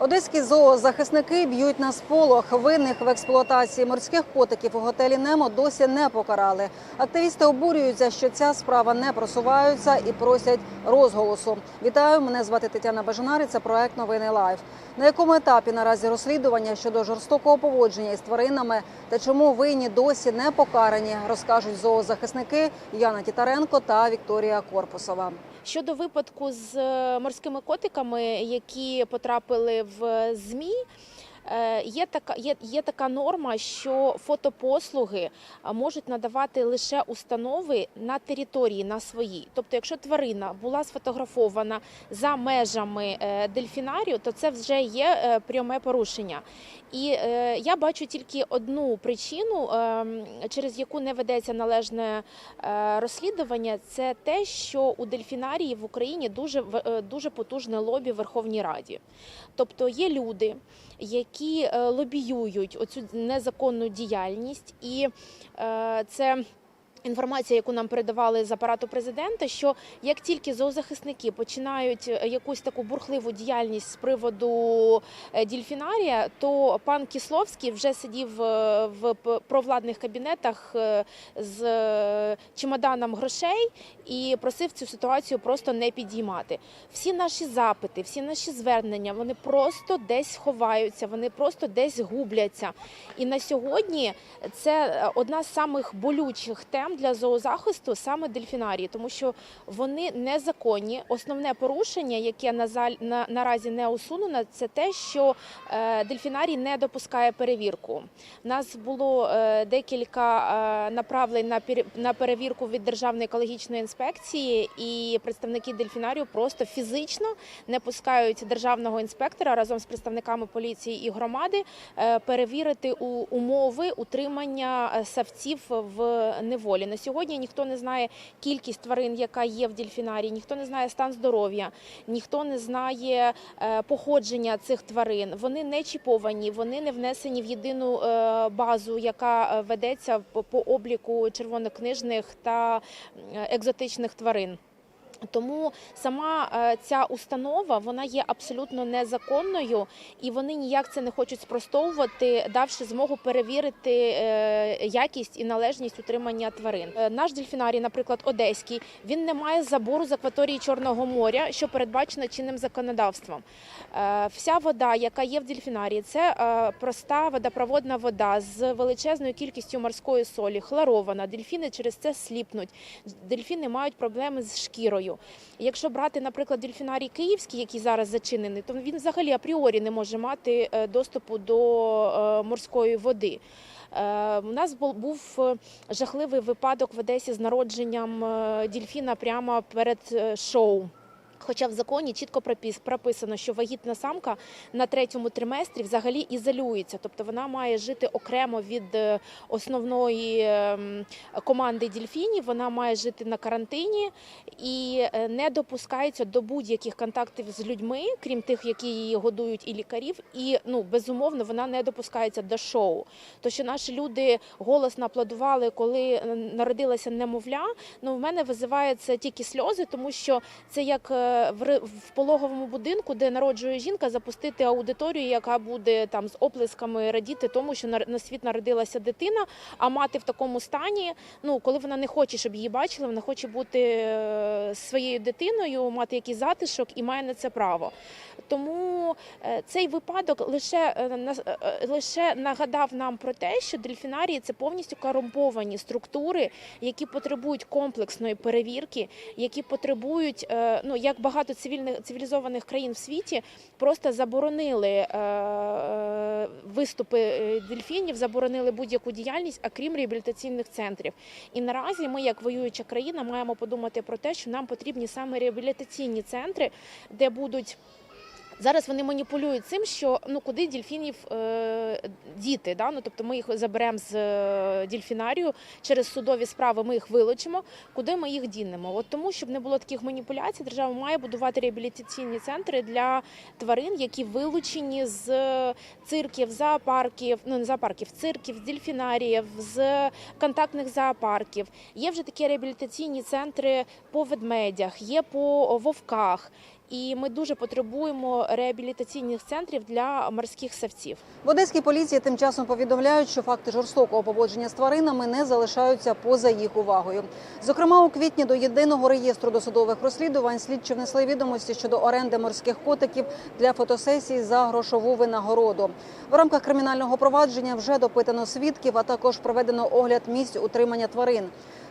Одеські зоозахисники б'ють на сполох. Винних в експлуатації морських котиків у готелі Немо досі не покарали. Активісти обурюються, що ця справа не просувається і просять розголосу. Вітаю, мене звати Тетяна Бажанари. Це проект Новини Лайф. На якому етапі наразі розслідування щодо жорстокого поводження із тваринами та чому винні досі не покарані, розкажуть зоозахисники Яна Тітаренко та Вікторія Корпусова. Щодо випадку з е, морськими котиками, які потрапили в ЗМІ. Е, Є така є, є така норма, що фотопослуги можуть надавати лише установи на території на своїй. Тобто, якщо тварина була сфотографована за межами е, дельфінарію, то це вже є е, пряме порушення. І е, я бачу тільки одну причину, е, через яку не ведеться належне е, розслідування, це те, що у дельфінарії в Україні дуже е, дуже потужне лобі в Верховній Раді. Тобто є люди, які е, лобіюють оцю незаконну діяльність, і е, це. Інформація, яку нам передавали з апарату президента, що як тільки зоозахисники починають е, якусь таку бурхливу діяльність з приводу е, дільфінарія, то пан Кісловський вже сидів е, в провладних кабінетах з чемоданом грошей і просив цю ситуацію просто не підіймати. Всі наші запити, всі наші звернення, вони просто десь ховаються, вони просто десь губляться. І на сьогодні це одна з самих болючих тем для зоозахисту саме дельфінарії, тому що вони незаконні. Основне порушення, яке на заль на, наразі не усунено, це те, що е, дельфінарій не допускає перевірку. Нас було е, декілька е, направлень на пер- на перевірку від Державної екологічної інспекції, і представники дельфінарію просто фізично не пускають державного інспектора разом з представниками поліції і громади перевірити умови утримання савців в неволі. На сьогодні ніхто не знає кількість тварин, яка є в дельфінарії, ніхто не знає стан здоров'я, ніхто не знає е, походження цих тварин. Вони не чіповані, вони не внесені в єдину е, базу, яка е, ведеться по, обліку червонокнижних та екзотичних тварин. Тому сама е, ця установа вона є абсолютно незаконною, і вони ніяк це не хочуть спростовувати, давши змогу перевірити е, якість і належність утримання тварин. Е, Наш дельфінарій, наприклад, одеський, він не має забору з акваторії Чорного моря, що передбачено чинним законодавством. Вся вода, яка є в дельфінарії, це проста водопроводна вода з величезною кількістю морської солі, хлорована. Дельфіни через це сліпнуть. Дельфіни мають проблеми з шкірою. Якщо брати, наприклад, дельфінарій київський, який зараз зачинений, то він взагалі апріорі не може мати е, доступу до е, морської води. Е, У нас був жахливий випадок в Одесі з народженням дільфіна прямо перед шоу. Хоча в законі чітко пропис- прописано, що вагітна самка на третьому триместрі взагалі ізолюється, тобто вона має жити окремо від е, основної ем, команди дільфінів, вона має жити на карантині і е, не допускається до будь-яких контактів з людьми, крім тих, які її годують, і лікарів. І ну безумовно вона не допускається до шоу. То що наші люди голосно аплодували, коли е, народилася немовля. Ну в мене визиває це тільки сльози, тому що це як в пологовому будинку, де народжує жінка, запустити аудиторію, яка буде там з оплесками радіти тому, що на- світ народилася дитина, а мати в такому стані. Ну коли вона не хоче, щоб її бачили, вона хоче бути е, своєю дитиною, мати якийсь затишок і має на це право. Тому е, цей випадок лише е, лише нагадав нам про те, що дельфінарії це повністю корумповані структури, які потребують комплексної перевірки, які потребують, ну як багато цивільних цивілізованих країн в світі, просто заборонили е, е, виступи е, дельфінів, заборонили будь-яку діяльність, а крім реабілітаційних центрів. І наразі ми, як воююча країна, маємо подумати про те, що нам потрібні саме реабілітаційні центри, де будуть. Зараз вони маніпулюють цим, що ну куди дільфінів е, діти. Да? Ну, тобто ми їх заберемо з е, дільфінарію через судові справи. Ми їх вилучимо. Куди ми їх дінемо? От тому, щоб не було таких маніпуляцій, держава має будувати реабілітаційні центри для тварин, які вилучені з цирків, зоопарків, ну не зоопарків, цирків, з дельфінаріїв, з контактних зоопарків. Є вже такі реабілітаційні центри по ведмедях, є по вовках. І ми дуже потребуємо реабілітаційних центрів для морських савців. В одеській поліції тим часом повідомляють, що факти жорстокого поводження з тваринами не залишаються поза їх увагою. Зокрема, у квітні до єдиного реєстру досудових розслідувань слідчі внесли відомості щодо оренди морських котиків для фотосесій за грошову винагороду. В рамках кримінального провадження вже допитано свідків, а також проведено огляд місць утримання тварин.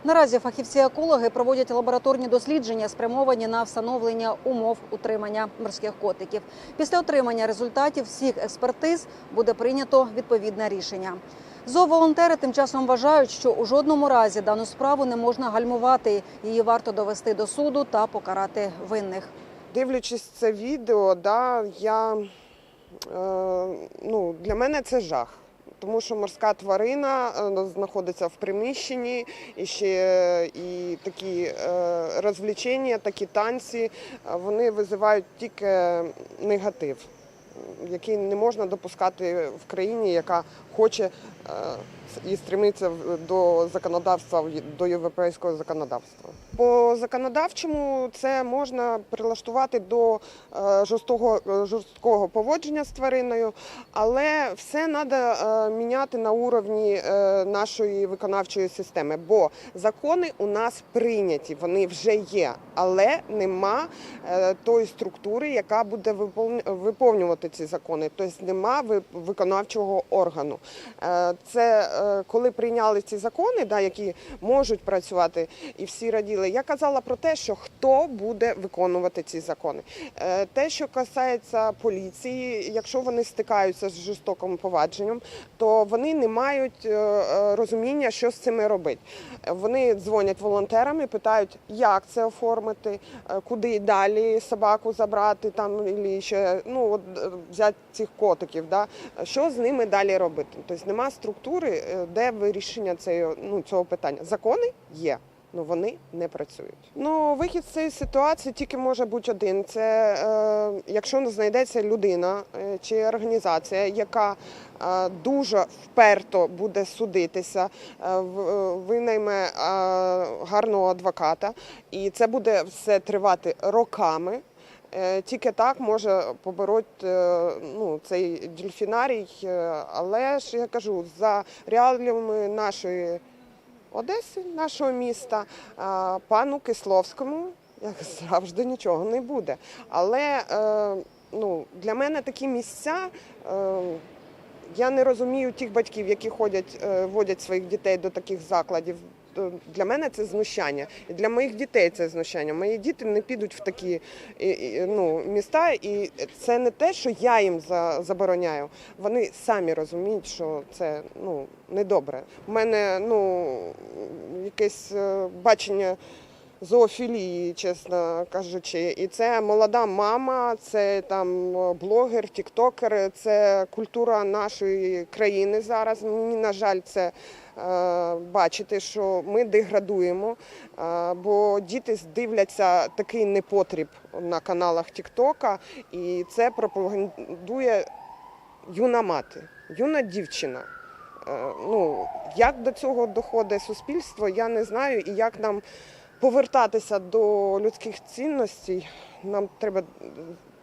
Наразі фахівці-екологи проводять лабораторні дослідження, спрямовані на встановлення умов утримання морських котиків. Після отримання результатів всіх експертиз буде прийнято відповідне рішення. Зооволонтери тим часом вважають, що у жодному разі дану справу не можна гальмувати. Її варто довести до суду та покарати винних. Дивлячись це відео, да, я, е, ну, для мене це жах. Тому що морська тварина е, знаходиться в приміщенні, і ще і такі е, розвлечення, такі танці, е, вони визивають тільки негатив, який не можна допускати в країні, яка хоче е, і стремиться до законодавства, до європейського законодавства. По законодавчому це можна прилаштувати до е, жорсткого, жорсткого поводження з твариною, але все треба міняти на уровні е, нашої виконавчої системи, бо закони у нас прийняті, вони вже є, але нема е, тої структури, яка буде виповн- виповнювати ці закони. Тобто нема виконавчого органу. Е, Це е, коли прийняли ці закони, які можуть працювати, і всі раділи. Я казала про те, що хто буде виконувати ці закони. Е, Те, що касається поліції, якщо вони стикаються з жорстоким повадженням, то вони не мають розуміння, що з цими робити. Вони дзвонять волонтерам і питають, як це оформити, куди далі собаку забрати, там і ще ну от взяти цих котиків, да що з ними далі робити. Тобто нема структури, е, де вирішення цієї, ну, цього питання. Закони є. Ну вони не працюють. Ну вихід з цієї ситуації тільки може бути один. Це е, якщо знайдеться людина е, чи організація, яка е, дуже вперто буде судитися, е, е, винайме е, гарного адвоката, і це буде все тривати роками. Е, Тільки так може побороти е, ну, цей дельфінарій, е, але ж я кажу, за реаліями нашої Одеси, нашого міста, пану Кисловському, як завжди, нічого не буде. Але ну, для мене такі місця. Я не розумію тих батьків, які ходять, водять своїх дітей до таких закладів. Е, Для мене це знущання. І для моїх дітей це знущання. Мої діти не підуть в такі ну, міста, і це не те, що я їм забороняю. Вони самі розуміють, що це ну, недобре. У мене ну, якесь е, бачення зоофілії, чесно кажучи. І це молода мама, це там е, блогер, тіктокер, це культура нашої країни зараз. Мені, на жаль, це е, бачити, що ми деградуємо, е, бо діти дивляться такий непотріб на каналах Тіктока, і це пропагандує юна мати, юна дівчина. Ну, як до цього доходить суспільство, я не знаю. І як нам повертатися до людських цінностей, нам треба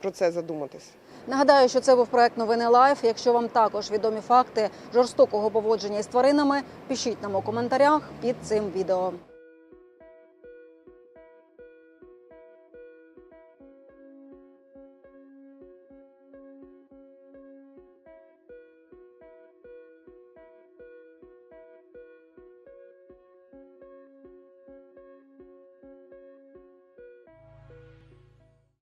про це задуматися. Нагадаю, що це був проект Новини Лайф. Якщо вам також відомі факти жорстокого поводження із тваринами, пишіть нам у коментарях під цим відео.